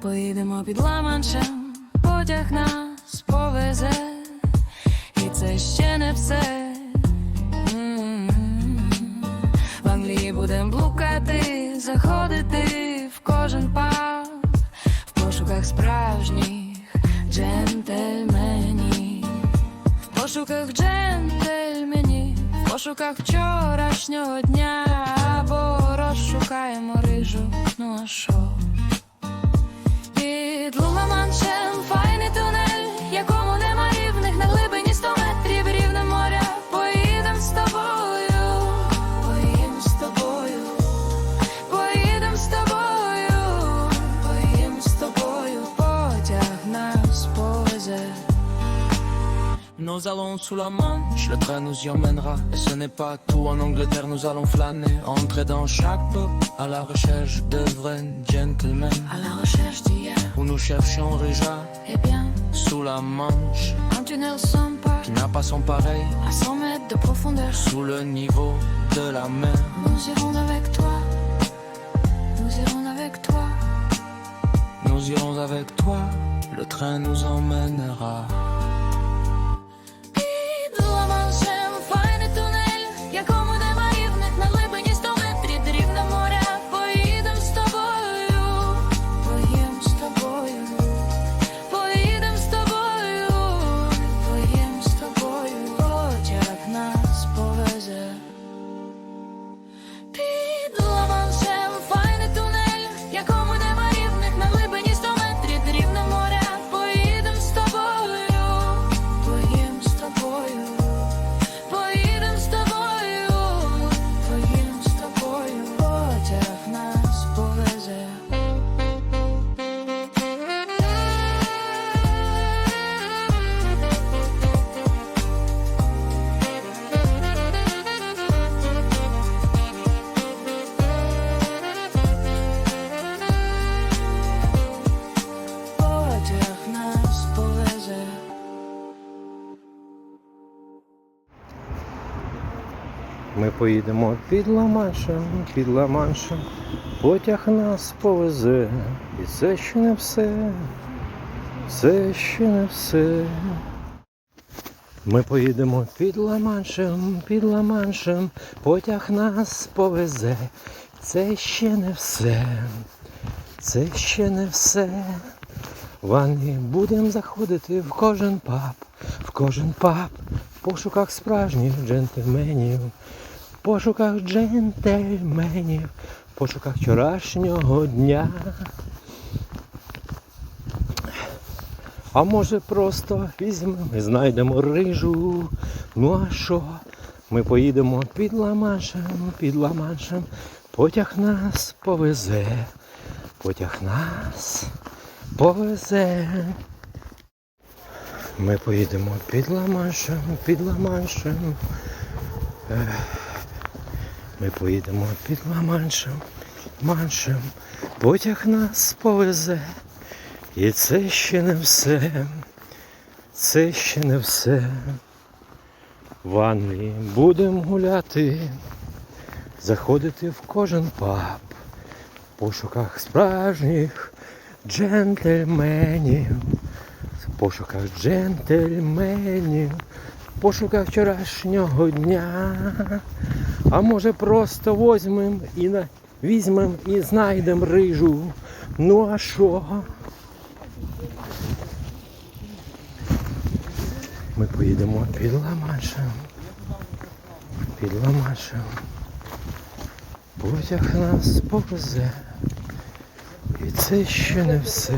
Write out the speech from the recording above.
поїдемо під ламанчем, потяг нас повезе, і це ще не все. М. В Англії будем блукати, заходити в кожен паб в пошуках справжніх джентльменів, в пошуках джентльменів, в пошуках вчорашнього дня, або розшукаємо рижу, ну а що? Nous allons sous la Manche, le train nous y emmènera. Et ce n'est pas tout en Angleterre, nous allons flâner. Entrer dans chaque pub à la recherche de vrais gentlemen. À la recherche d'hier, Où nous cherchions déjà eh bien, sous la Manche, un tunnel sympa, qui n'a pas son pareil à 100 mètres de profondeur. sous le niveau de la mer. Nous irons avec toi, nous irons avec toi. Nous irons avec toi, le train nous emmènera. Ми поїдемо під Ламаншем, під Ламаншем, потяг нас повезе. І це ще не все, це ще не все. Ми поїдемо під Ламаншем, під Ламаншем, потяг нас повезе. Це ще не все, це ще не все. В Англії будемо заходити в кожен паб, в кожен паб, в пошуках справжніх джентльменів, пошуках джентльменів, пошуках вчорашнього дня. А може просто візьмемо і знайдемо рижу. Ну а що? Ми поїдемо під Ламаншем, під Ламаншем, потяг нас повезе, потяг нас повезе. Ми поїдемо під Ламаншем, під Ламаншем. Ми поїдемо під Ламаншем, Маншем. Потяг нас повезе. І це ще не все. Це ще не все. В будемо гуляти, заходити в кожен паб в пошуках справжніх джентльменів, пошуках джентльменів, пошуках вчорашнього дня. А може просто возьмем і на... візьмем і знайдем рижу. Ну а що? Ми поїдемо під Ламаншем. Під Ламаншем. Потяг нас повезе. І це ще не все.